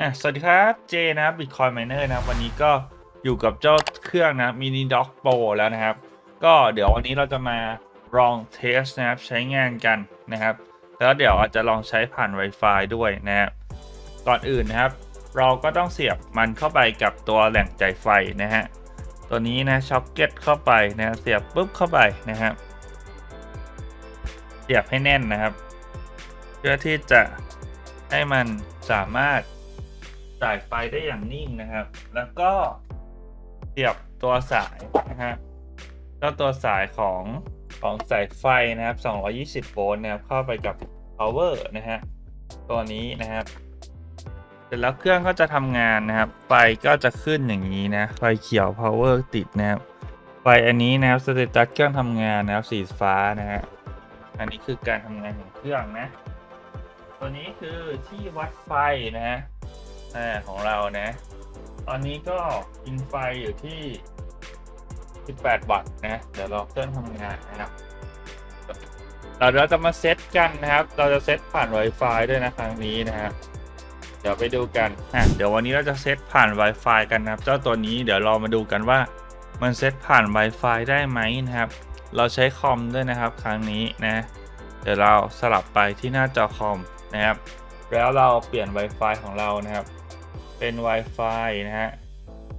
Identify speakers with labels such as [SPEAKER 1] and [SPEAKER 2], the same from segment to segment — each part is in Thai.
[SPEAKER 1] อะสวัสดีครับเจนะครับ Bitcoin Miner นะครับ วันนี้ก็อยู่กับเจ้าเครื่องนะ Mini Dock Pro แล้วนะครับ ก็เดี๋ยววันนี้เราจะมาลองเทสนะครับใช้งานกันนะครับ แล้วเดี๋ยวอาจจะลองใช้ผ่าน Wi-Fi ด้วยนะครับก่อนอื่นนะครับ เราก็ต้องเสียบมันเข้าไปกับตัวแหล่งจ่ายไฟนะฮะตัวนี้นะช็อคเก็ตเข้าไปนะเสียบปุ๊บเข้าไปนะครับเสียบให้แน่นนะครับ เพื่อที่จะให้มันสามารถ จ่ายไฟได้อย่างนิ่งนะครับ แล้วก็เสียบตัวสายนะฮะเจ้าตัวสายของของสายไฟนะครับ 220 โวลต์นะครับ เข้าไปกับ power นะฮะ ตัวนี้นะครับ เสร็จแล้วเครื่องก็จะทำงานนะครับ ไฟก็จะขึ้นอย่างนี้นะ ไฟเขียว power ติดนะครับ ไฟอันนี้นะครับ สเตตัสเครื่องทำงานนะครับ สีฟ้านะฮะ อันนี้คือการทำงานของเครื่องนะ ตัวนี้คือที่วัดไฟนะฮะ อ่าของเรานะ ตอนนี้ก็กินไฟอยู่ที่ 18 วัตต์นะ เดี๋ยวเราเครื่องทำงานนะครับเราเราจะมาเซตกันนะครับ เราจะเซตผ่าน Wi-Fi ด้วยนะครั้งนี้นะครับเดี๋ยวไปดูกันอะเดี๋ยววันนี้เราจะเซตผ่าน Wi-Fi กันนะครับ เจ้าตัวนี้เดี๋ยวเรามาดูกันว่ามันเซตผ่าน Wi-Fi ได้ไหมนะครับ เราใช้คอมด้วยนะครับ ครั้งนี้นะ เดี๋ยวเราสลับไปที่หน้าจอคอมนะครับ แล้วเราเปลี่ยน Wi-Fi ของเรานะครับ เป็น Wi-Fi นะฮะ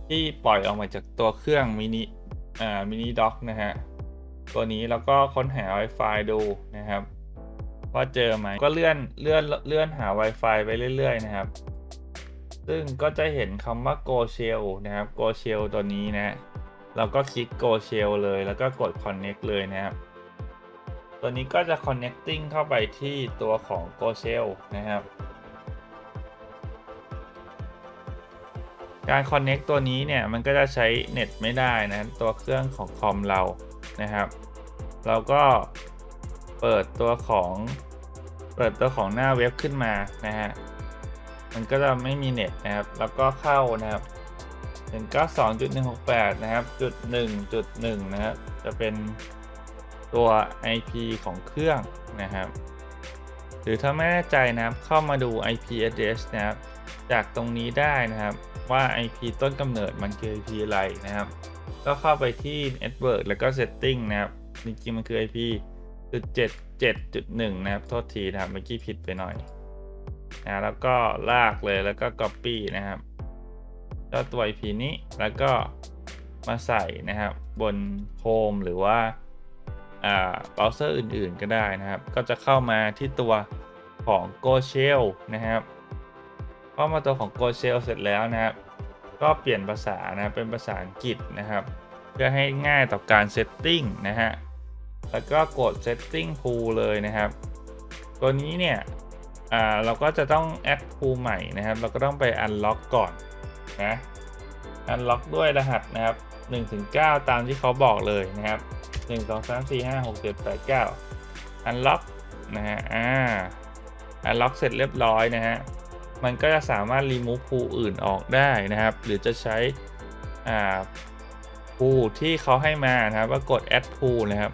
[SPEAKER 1] ที่ปล่อยออกมาจากตัวเครื่องมินิอ่ามินิด็อกนะฮะ ตัวนี้แล้วก็ค้นหา Wi-Fi ดูนะครับ ว่าเจอไหมก็เลื่อนเลื่อนเลื่อนหา Wi-Fi ไปเรื่อย ๆ นะครับ ซึ่งก็จะเห็นคำว่า Go Shell นะครับ Go Shell ตัวนี้นะเราก็คลิก Go Shell เลยแล้วก็กด Connect เลยนะครับ ตัวนี้ก็จะ connecting เข้าไปที่ตัวของ Go Shell นะครับ การ connect ตัวนี้เนี่ยมันก็จะใช้เน็ตไม่ได้นะตัวเครื่องของคอมเรานะครับ เราก็เปิดตัวของเปิดตัวของหน้าเว็บขึ้นมานะฮะมันก็จะไม่มีเน็ตนะครับ แล้วก็เข้านะครับ192.168 นะครับจุด1จุด1นะครับจะเป็นตัว IP ของเครื่องนะครับ หรือถ้าไม่แน่ใจนะครับเข้ามาดู IP address นะครับ จากตรงนี้ได้นะครับว่า IP ต้นกำเนิดมันคือ IP อะไรนะครับ ก็เข้าไปที่ network แล้วก็ setting นะครับจริงๆมันคือ IP จุด7 7.1นะครับ โทษทีนะครับเมื่อกี้ผิดไปหน่อยนะแล้วก็ลากเลยแล้วก็ copy นะครับเจ้าตัว IP นี้แล้วก็มาใส่นะครับ บน Chrome หรือว่าอ่าเบราว์เซอร์อื่นๆก็ได้นะครับ ก็จะเข้ามาที่ตัวของ Go Shell นะครับ ข้ามาตัวของ Go Shell เสร็จแล้วนะครับ ก็เปลี่ยนภาษานะเป็นภาษาอังกฤษนะครับ เพื่อให้ง่ายต่อการ Setting นะฮะ แล้วก็กด Setting Pool เลยนะครับ ตัวนี้เนี่ยอ่าเราก็จะต้อง add pool ใหม่นะครับ เราก็ต้องไป unlock ก่อนนะ unlock ด้วยรหัสนะครับ1-9 ตามที่เขาบอกเลยนะครับ 1 2 3 4 5 6 7 8 9 unlock นะฮะ อ่า unlock เสร็จเรียบร้อยนะฮะ มันก็จะสามารถ remove pool อื่นออกได้นะครับ หรือจะใช้อ่า pool ที่เขาให้มานะครับว่ากด add pool นะครับ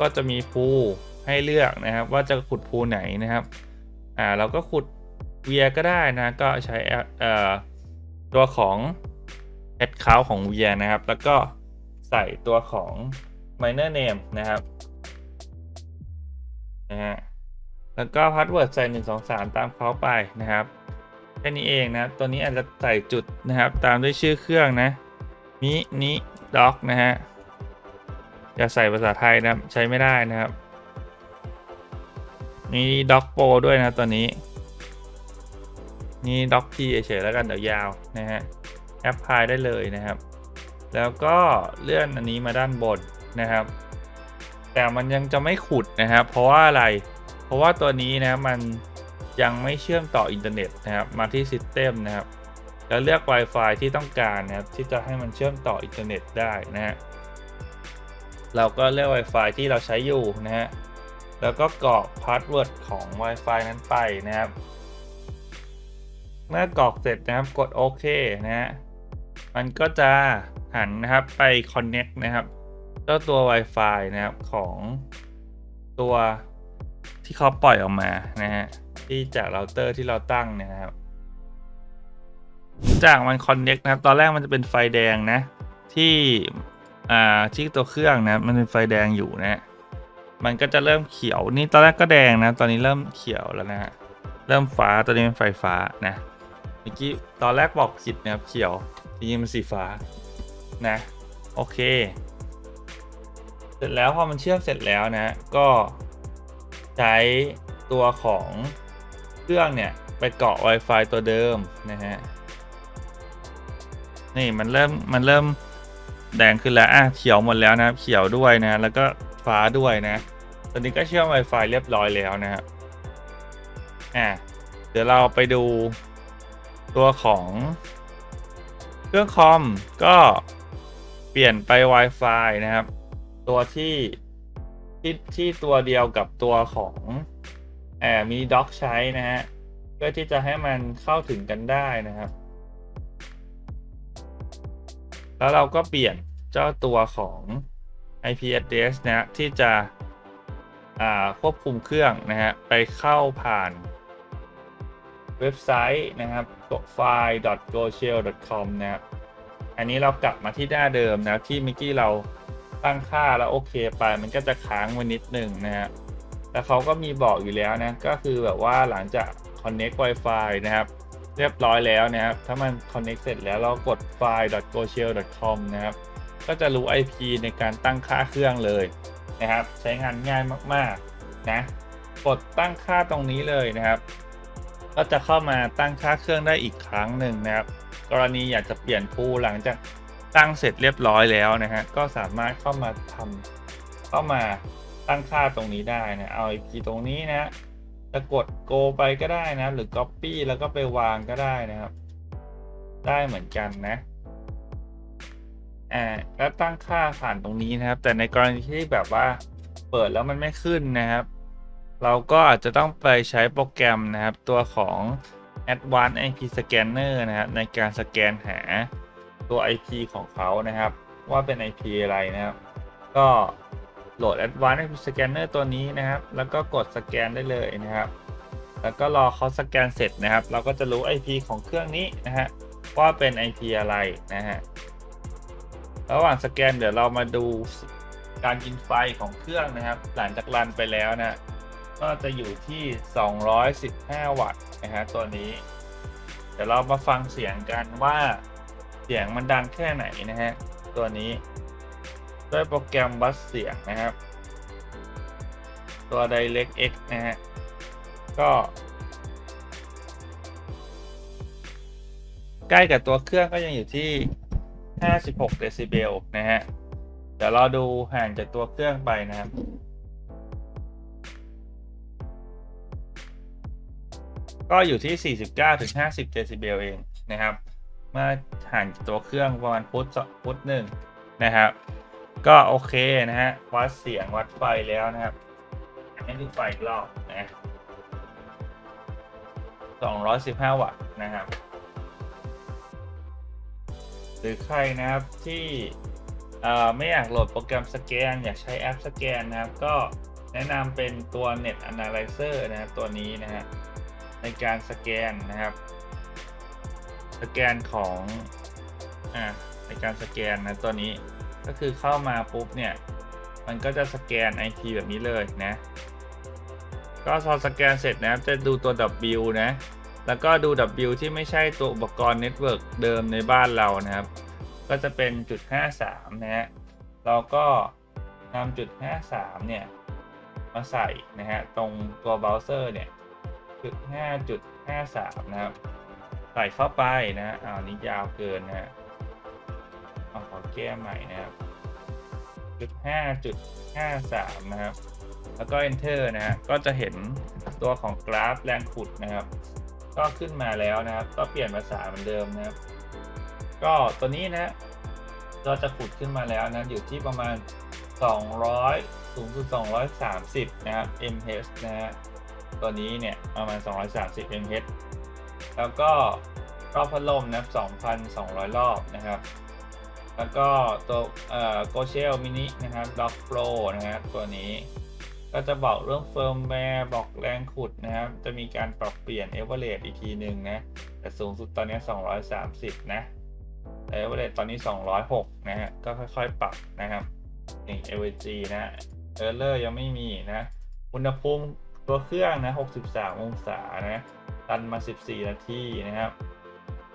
[SPEAKER 1] ก็จะมี pool ให้เลือกนะครับ ว่าจะขุด pool ไหนนะครับอ่าเราก็ขุดเวียก็ได้นะก็ใช้ตัวของ add count ของเวียนะครับ แล้วก็ใส่ตัวของ miner name นะครับนะฮะแล้วก็พาสเวิร์ดใส่ 1 2 3 ตามเขาไปนะครับ แค่นี้เองนะ ตัวนี้อาจจะใส่จุดนะครับ ตามด้วยชื่อเครื่องนะ มินิด็อกนะฮะ อย่าใส่ภาษาไทยนะใช้ไม่ได้นะครับ มีด็อกโปด้วยนะตัวนี้ นี่ด็อกพีเฉยๆแล้วกันเดี๋ยวยาวนะฮะ แอปพลายได้เลยนะครับ แล้วก็เลื่อนอันนี้มาด้านบนนะครับ แต่มันยังจะไม่ขุดนะครับ เพราะว่าอะไร เพราะว่าตัวนี้นะมัน ยังไม่เชื่อมต่ออินเทอร์เน็ตนะครับมาที่ System นะครับ แล้วเลือก Wi-Fi ที่ต้องการนะครับที่จะให้มันเชื่อมต่ออินเทอร์เน็ตได้นะฮะเราก็เลือก Wi-Fi ที่เราใช้อยู่นะฮะแล้วก็กรอกพาสเวิร์ดของ Wi-Fi นั้นไปนะครับเมื่อกรอกเสร็จนะครับกดโอเคนะฮะมันก็จะหันนะครับไป Connect นะครับเจ้าตัว Wi-Fi นะครับของตัวที่เขาปล่อยออกมานะฮะ ที่จากเราเตอร์ที่เราตั้งเนี่ยนะครับ จากมัน connect นะครับ ตอนแรกมันจะเป็นไฟแดงนะ ที่อ่าที่ตัวเครื่องนะ มันเป็นไฟแดงอยู่นะ มันก็จะเริ่มเขียวนี่ตอนแรกก็แดงนะ ตอนนี้เริ่มเขียวแล้วนะฮะเริ่มฟ้าตอนนี้เป็นไฟฟ้านะเมื่อกี้ตอนแรกบอกผิดนะครับเขียวจริงๆมันสีฟ้านะ โอเค เสร็จแล้วพอมันเชื่อมเสร็จแล้วนะ ก็ใช้ตัวของ เครื่องเนี่ย ไปเกาะ Wi-Fi ตัวเดิมนะฮะ นี่มันเริ่มมันเริ่มแดงขึ้นแล้วอะเขียวหมดแล้วนะครับ เขียวด้วยนะ แล้วก็ฟ้าด้วยนะ ตอนนี้ก็เชื่อม Wi-Fi เรียบร้อยแล้วนะครับอะเดี๋ยวเราไปดูตัวของเครื่องคอมก็เปลี่ยนไป Wi-Fi นะครับ ตัวที่ที่ที่ตัวเดียวกับตัวของ อบมีด็อกใช้นะฮะเพื่อที่จะให้มันเข้าถึงกันได้นะครับ แล้วเราก็เปลี่ยนเจ้าตัวของ IP address นะฮะที่จะควบคุมเครื่องนะฮะไปเข้าผ่านเว็บไซต์นะครับ file.goshell.com นะครับ อันนี้เรากลับมาที่หน้าเดิมนะที่เมื่อกี้เราตั้งค่าแล้วโอเคไป มันก็จะค้างไว้นิดหนึ่งนะฮะ แต่เขาก็มีบอกอยู่แล้วนะ ก็คือแบบว่าหลังจาก connect Wi-Fi นะครับ เรียบร้อยแล้วนะครับ ถ้ามัน connect เสร็จแล้วเรากด file.goshell.com นะครับ ก็จะรู้ IP ในการตั้งค่าเครื่องเลยนะครับ ใช้งานง่ายมากๆนะ กดตั้งค่าตรงนี้เลยนะครับ ก็จะเข้ามาตั้งค่าเครื่องได้อีกครั้งหนึ่งนะครับ กรณีอยากจะเปลี่ยนผู้หลังจากตั้งเสร็จเรียบร้อยแล้วนะฮะ ก็สามารถเข้ามาทำเข้ามา ตั้งค่าตรงนี้ได้นะ เอา IP ตรงนี้นะ จะกด go ไปก็ได้นะ หรือ copy แล้วก็ไปวางก็ได้นะครับ ได้เหมือนกันนะ อ่า แล้วตั้งค่าผ่านตรงนี้นะครับ แต่ในกรณีที่แบบว่าเปิดแล้วมันไม่ขึ้นนะครับ เราก็อาจจะต้องไปใช้โปรแกรมนะครับ ตัวของ Advanced IP Scanner นะครับ ในการสแกนหาตัว IP ของเขานะครับ ว่าเป็น IP อะไรนะครับ ก็ โหลด Advanced Scanner ตัวนี้นะครับ แล้วก็กดสแกนได้เลยนะครับ แล้วก็รอเขาสแกนเสร็จนะครับ เราก็จะรู้ IP ของเครื่องนี้นะฮะว่าเป็น IP อะไรนะฮะระหว่างสแกนเดี๋ยวเรามาดูการกินไฟของเครื่องนะครับ หลังจากรันไปแล้วนะก็จะอยู่ที่ 215 วัตต์นะฮะตัวนี้ เดี๋ยวเรามาฟังเสียงกันว่าเสียงมันดังแค่ไหนนะฮะตัวนี้ ด้วยโปรแกรมวัดเสียงนะครับ ตัว DirectX นะฮะ ก็ใกล้กับตัวเครื่องก็ยังอยู่ที่ 56 เดซิเบลนะฮะ เดี๋ยวเราดูห่างจากตัวเครื่องไปนะครับก็อยู่ที่ 49ถึง50 เดซิเบลเองนะครับมื่อห่างจากตัวเครื่องประมาณฟุตสองฟุตหนึ่งนะครับ ก็โอเคนะฮะ วัดเสียงวัดไฟแล้วนะครับให้ดูไฟอีกรอบนะ215 วัตต์นะครับ หรือใครนะครับที่ไม่อยากโหลดโปรแกรมสแกน อยากใช้แอปสแกนนะครับ ก็แนะนำเป็นตัว Net Analyzer นะครับตัวนี้นะฮะในการสแกนนะครับ สแกนของอ่าในการสแกนนะตัวนี้ ก็คือเข้ามาปุ๊บเนี่ย มันก็จะสแกน IP แบบนี้เลยนะ ก็พอสแกนเสร็จนะครับจะดูตัว W นะ แล้วก็ดู W ที่ไม่ใช่ตัวอุปกรณ์เน็ตเวิร์กเดิมในบ้านเรานะครับ ก็จะเป็นจุด 53 นะฮะ เราก็นำจุด 53 เนี่ย มาใส่นะฮะ ตรงตัวเบราว์เซอร์เนี่ยจุด5.53 นะครับ ใส่เข้าไปนะฮะอ้าวนี้ยาวเกินนะฮะ เอาขอแก้ใหม่นะครับจุด5.53นะครับ แล้วก็ enter นะฮะก็จะเห็นตัวของกราฟแรงขุดนะครับ ก็ขึ้นมาแล้วนะครับ ก็เปลี่ยนภาษาเหมือนเดิมนะครับ ก็ตัวนี้นะเราจะขุดขึ้นมาแล้วนะอยู่ที่ประมาณ 200 สูงสุด 230 นะครับ mH นะฮะตัวนี้เนี่ยประมาณ 230 mH แล้วก็รอบพัดลมนะครับ2,200 รอบนะครับ แล้วก็ตัวเอ่อ g o s h e l Mini นะครับ Dock Pro นะครับตัวนี้ ก็จะบอกเรื่องเฟิร์มแวร์บอกแรงขุดนะครับ จะมีการปรับเปลี่ยนเอเวอเรอีกทีหนึ่งนะ แต่สูงสุดตอนนี้ 230 นะเอเวอเรตอนนี้ 206 นะฮะ ก็ค่อยๆ ปรับนะครับนี่ AVG นะเออร์เลอร์ยังไม่มีนะ อุณหภูมิตัวเครื่องนะ 63 องศานะ ตันมา 14 นาทีนะครับ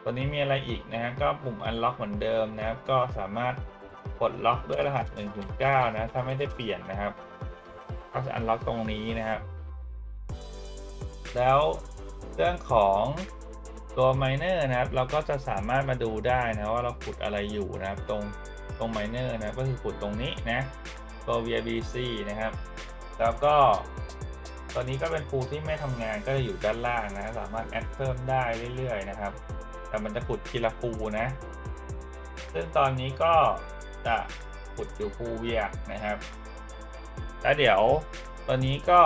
[SPEAKER 1] ตัวนี้มีอะไรอีกนะฮะก็ปุ่ม unlock เหมือนเดิมนะครับ ก็สามารถกดล็อกด้วยรหัส1-9นะถ้าไม่ได้เปลี่ยนนะครับ ก็จะ unlock ตรงนี้นะครับ แล้วเรื่องของตัว miner นะครับ เราก็จะสามารถมาดูได้นะว่าเราขุดอะไรอยู่นะครับ ตรงตรง miner นะก็คือขุดตรงนี้นะตัว VBC นะครับ แล้วก็ตัวนี้ก็เป็นปูที่ไม่ทำงานก็จะอยู่ด้านล่างนะ สามารถแอดเพิ่มได้เรื่อยๆนะครับ แต่มันจะขุดทีละปูนะ ซึ่งตอนนี้ก็จะขุดอยู่ปูเวียนะครับ แล้วเดี๋ยวตอนนี้ก็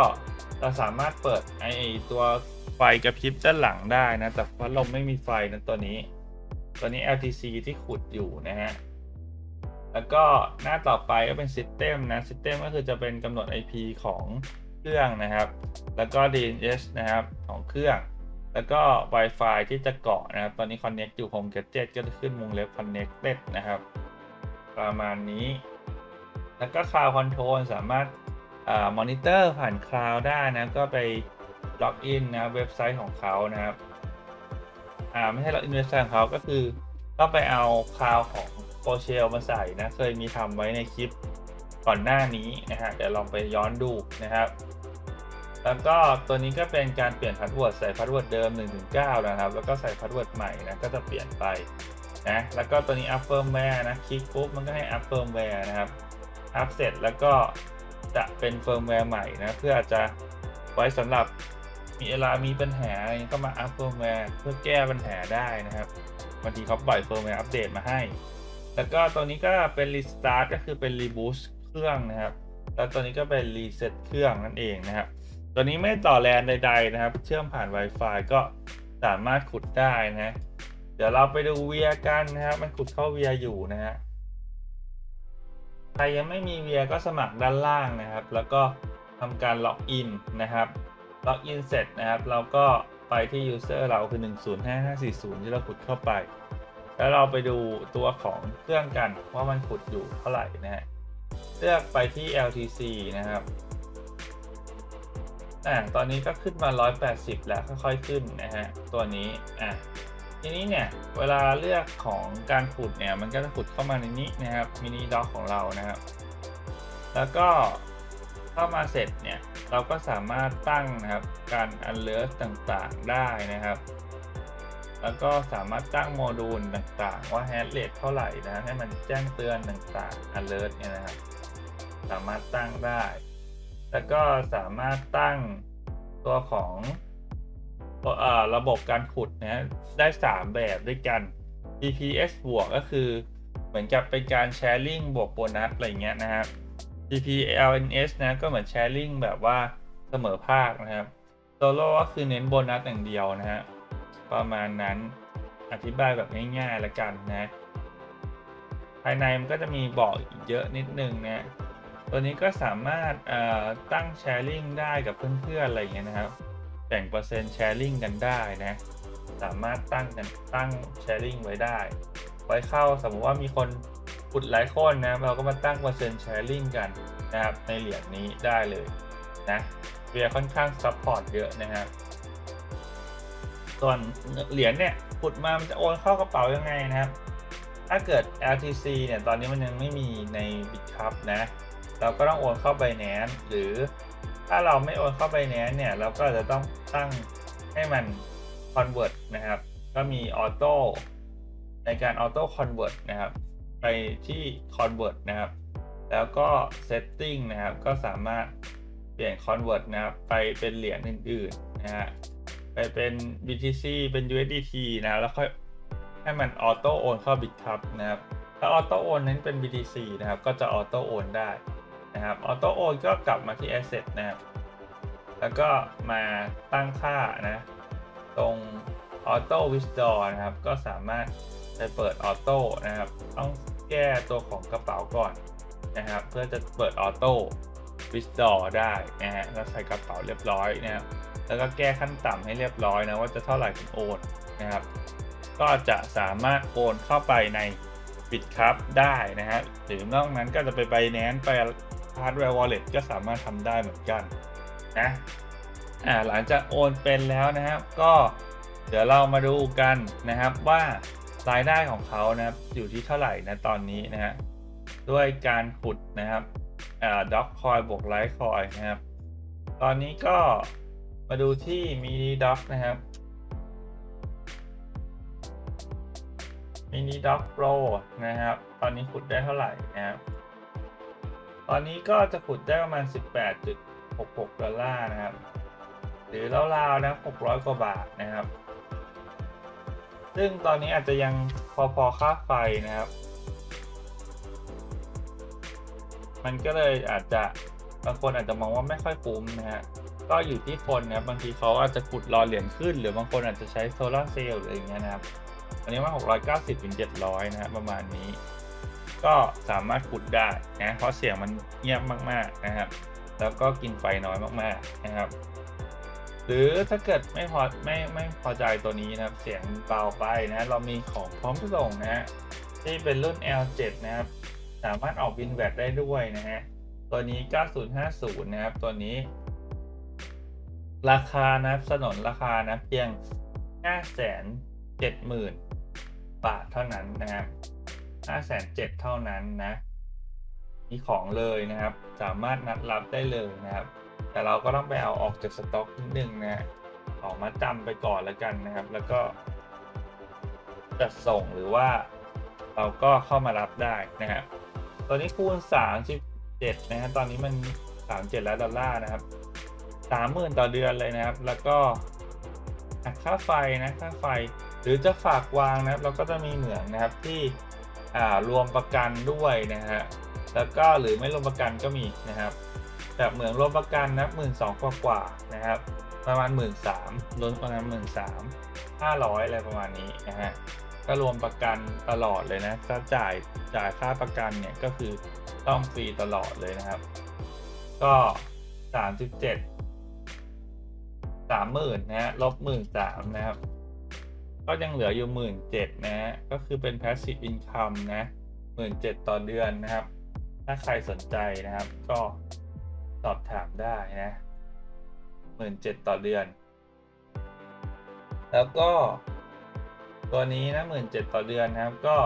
[SPEAKER 1] เราสามารถเปิดไอตัวไฟกระพริบด้านหลังได้นะ แต่พัดลมไม่มีไฟนะตัวนี้ ตัวนี้ LTC ที่ขุดอยู่นะฮะ แล้วก็หน้าต่อไปก็เป็น System นะ System ก็คือจะเป็นกำหนด IP ของเครื่องนะครับ แล้วก็ DNS นะครับของเครื่อง แล้วก็ Wi-Fi ที่จะเกาะนะครับ ตอนนี้ Connect อยู่ Home Gadget ก็จะขึ้นวงเล็บ Connected นะครับ ประมาณนี้ แล้วก็ Cloud Control สามารถมอนิเตอร์ผ่านคลาวด์ได้นะ ก็ไปล็อกอินนะเว็บไซต์ของเขานะครับ อ่าไม่ใช่ล็อกอินเว็บไซต์ของเขาก็คือต้องไปเอาคลาวของโปรเชลมาใส่นะ เคยมีทำไว้ในคลิปก่อนหน้านี้นะฮะ เดี๋ยวลองไปย้อนดูนะครับ แล้วก็ตัวนี้ก็เป็นการเปลี่ยนพาสเวิร์ดใส่พาสเวิร์ดเดิม 1-9 นะครับ แล้วก็ใส่พาสเวิร์ดใหม่นะก็จะเปลี่ยนไปนะแล้วก็ตัวนี้อัพเฟิร์มแวร์นะคลิกปุ๊บมันก็ให้อัพเฟิร์มแวร์นะครับอัพเสร็จแล้วก็จะเป็นเฟิร์มแวร์ใหม่นะเพื่อจะไว้สำหรับมีเวลามีปัญหาอะไรก็มาอัพเฟิร์มแวร์เพื่อแก้ปัญหาได้นะครับบางทีเขาปล่อยเฟิร์มแวร์อัปเดตมาให้ แล้วก็ตัวนี้ก็เป็นรีสตาร์ทก็คือเป็นรีบูสเครื่องนะครับ แล้วตัวนี้ก็เป็นรีเซ็ตเครื่องนั่นเองนะครับ ตัวนี้ไม่ต่อแลนใด ๆ นะครับ เชื่อมผ่าน Wi-Fi ก็สามารถขุดได้นะ เดี๋ยวเราไปดูเวียกันนะครับ มันขุดเข้าเวียอยู่นะฮะใครยังไม่มีเวียก็สมัครด้านล่างนะครับ แล้วก็ทำการล็อกอินนะครับล็อกอินเสร็จนะครับ เราก็ไปที่ user เราคือ 105540 ที่เราขุดเข้าไป แล้วเราไปดูตัวของเครื่องกันว่ามันขุดอยู่เท่าไหร่นะฮะเลือกไปที่ LTC นะครับ อ่าตอนนี้ก็ขึ้นมา 180 แล้วค่อยๆขึ้นนะฮะตัวนี้อะทีนี้เนี่ยเวลาเลือกของการขุดเนี่ยมันก็จะขุดเข้ามาในนี้นะครับมินิด็อกของเรานะครับแล้วก็เข้ามาเสร็จเนี่ยเราก็สามารถตั้งนะครับการ alert ต่างๆได้นะครับ แล้วก็สามารถตั้งโมดูลต่างๆ ว่า hash rate เท่าไหร่นะให้มันแจ้งเตือนต่างๆ alert เนี่ยนะครับ สามารถตั้งได้ แล้วก็สามารถตั้งตัวของระบบการขุดนะได้ 3 แบบด้วยกัน GPS บวกก็คือเหมือนกับเป็นการแชร์ลิงบวกโบนัสอะไรเงี้ยนะครับ GPLNS นะก็เหมือนแชร์ลิงแบบว่าเสมอภาคนะครับ Solo ก็คือเน้นโบนัสอย่างเดียวนะฮะประมาณนั้นอธิบายแบบง่ายๆล้วกันนะ ภายในมันก็จะมีบอกอีกเยอะนิดนึงนะ ตัวนี้ก็สามารถตั้งแชร์ลิงได้กับเพื่อนๆอะไรอย่างเงี้ยนะครับ แบ่งเปอร์เซ็นต์แชร์ลิงกันได้นะ สามารถตั้งกันตั้งแชร์ลิงไว้ได้ ไว้เข้าสมมติว่ามีคนขุดหลายคนนะเราก็มาตั้งเปอร์เซ็นต์แชร์ลิงกันนะครับในเหรียญนี้ได้เลยนะเวียค่อนข้างซัพพอร์ตเยอะนะครับส่วนเหรียญเนี่ยขุดมามันจะโอนเข้ากระเป๋ายังไงนะครับ ถ้าเกิด LTC เนี่ย ตอนนี้มันยังไม่มีใน Bitcup นะ เราก็ต้องโอนเข้า Binance หรือถ้าเราไม่โอนเข้า Binance เนี่ยเราก็จะต้องตั้งให้มัน Convert นะครับ ก็มีออโต้ในการออโต้ Convert นะครับ ไปที่ Convert นะครับ แล้วก็ Setting นะครับ ก็สามารถเปลี่ยน Convert นะครับ ไปเป็นเหรียญอื่นๆนะฮะไปเป็น BTC เป็น USDT นะแล้วค่อยให้มันออโต้โอนเข้า Bitcup นะครับถ้าออโต้โอนนั้นเป็น BTC นะครับ ก็จะออโต้โอนได้ นะครับออโต้โอนก็กลับมาที่ Asset นะครับ แล้วก็มาตั้งค่านะ ตรง Auto Withdraw นะครับ ก็สามารถไปเปิดออโต้นะครับ ต้องแก้ตัวของกระเป๋าก่อนนะครับ เพื่อจะเปิดออโต้ withdraw ได้นะฮะแล้วใส่กระเป๋าเรียบร้อยนะครับ แล้วก็แก้ขั้นต่ำให้เรียบร้อยนะว่าจะเท่าไหร่ถึงโอนนะครับ ก็จะสามารถโอนเข้าไปในบิตครับได้นะฮะหรือนอกนั้นก็จะไป Binance ไป Hardware Wallet ก็สามารถทำได้เหมือนกันนะอ่าหลังจากโอนเป็นแล้วนะครับ ก็เดี๋ยวเรามาดูกันนะครับว่ารายได้ของเขานะครับอยู่ที่เท่าไหร่นะตอนนี้นะฮะด้วยการขุดนะครับอ่าด็อกคอยบวกไลท์คอยนะครับ ตอนนี้ก็มาดูที่มินิด็อกนะครับมินิด็อกโปรนะครับ ตอนนี้ขุดได้เท่าไหร่นะครับ ตอนนี้ก็จะขุดได้ประมาณ 18.66 ดอลลาร์นะครับ หรือราวๆนะ 600 กว่าบาทนะครับ ซึ่งตอนนี้อาจจะยังพอๆค่าไฟนะครับ มันก็เลยอาจจะบางคนอาจจะมองว่าไม่ค่อยคุ้มนะฮะ ก็อยู่ที่คนนะครับบางทีเขาอาจจะขุดรอเหรียญขึ้น หรือบางคนอาจจะใช้โซลาร์เซลล์หรืออะไรอย่างเงี้ยนะครับ อันนี้ว่า 690ถึง700 นะฮะประมาณนี้ ก็สามารถขุดได้นะเพราะเสียงมันเงียบมากๆนะครับ แล้วก็กินไฟน้อยมากๆนะครับ หรือถ้าเกิดไม่พอไม่ไม่พอใจตัวนี้นะครับ เสียงเบาไปนะเรามีของพร้อมส่งนะฮะที่เป็นรุ่น L7 นะครับ สามารถออกวินแวดได้ด้วยนะฮะตัวนี้ 9050 นะครับ ตัวนี้ ราคานะครับสนนราคานะเพียง 570,000 บาทเท่านั้นนะครับ 5 7 0 0 0เท่านั้นนะ มีของเลยนะครับ สามารถนัดรับได้เลยนะครับ แต่เราก็ต้องไปเอาออกจากสต็อกนิดนึงนะออกมาจำไปก่อนแล้วกันนะครับ แล้วก็จัดส่งหรือว่าเราก็เข้ามารับได้นะครับตัวนี้คูณ 37นะฮะตอนนี้มัน 37แล้วดอลลาร์นะครับ 30,000 ต่อเดือนเลยนะครับ แล้วก็ค่าไฟนะค่าไฟ หรือจะฝากวางนะครับ เราก็จะมีเหมืองนะครับที่ รวมประกันด้วยนะฮะแล้วก็หรือไม่รวมประกันก็มีนะครับแบบเหมืองรวมประกันนะหมื่นสองกว่ากว่านะครับประมาณหมื่นสามรวมประมาณหมื่นสามห้าร้อยอะไรประมาณนี้นะฮะก็รวมประกันตลอดเลยนะถ้าจ่ายจ่ายค่าประกันเนี่ยก็คือต้องฟรีตลอดเลยนะครับ ก็สามสิบเจ็ดสามหมื่นนะฮะลบหมื่นสามนะครับ ก็ยังเหลืออยู่หมื่นเจ็ดนะฮะก็คือเป็น passive income นะหมื่นเจ็ดต่อเดือนนะครับ ถ้าใครสนใจนะครับ ก็สอบถามได้นะหมื่นเจ็ดต่อเดือน แล้วก็ ตัวนี้นะหมื่นเจ็ดต่อเดือนนะครับ ก็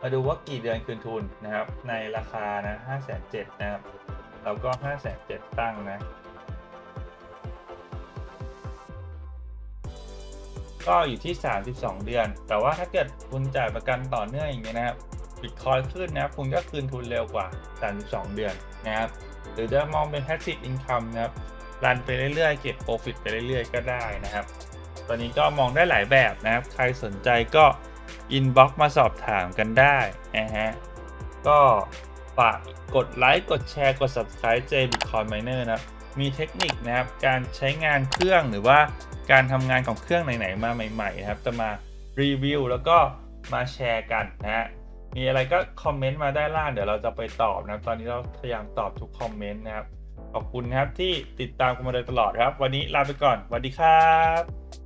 [SPEAKER 1] มาดูว่ากี่เดือนคืนทุนนะครับ ในราคานะห้าแสนเจ็ดนะครับ แล้วก็ห้าแสนเจ็ดตั้งนะ ก็อยู่ที่ 32 เดือน แต่ว่าถ้าเกิดคุณจ่ายประกันต่อเนื่องอย่างเงี้ยนะครับบิตคอยขึ้นนะครับคุณก็คืนทุนเร็วกว่า 32 เดือนนะครับหรือจะมองเป็น passive income นะครับรันไปเรื่อยๆ เก็บ profit ไปเรื่อยๆ ก็ได้นะครับ ตอนนี้ก็มองได้หลายแบบนะครับ ใครสนใจก็ inbox มาสอบถามกันได้นะฮะก็ฝากกดไลค์กดแชร์กด subscribe J Bitcoin Miner นะครับมีเทคนิคนะครับ การใช้งานเครื่องหรือว่า การทำงานของเครื่องไหนๆมาใหม่ๆนะครับ จะมารีวิวแล้วก็มาแชร์กันนะฮะมีอะไรก็คอมเมนต์มาได้ล่างเดี๋ยวเราจะไปตอบนะครับ ตอนนี้เราพยายามตอบทุกคอมเมนต์นะครับ ขอบคุณนะครับที่ติดตามกันมาโดยตลอดครับ วันนี้ลาไปก่อนสวัสดีครับ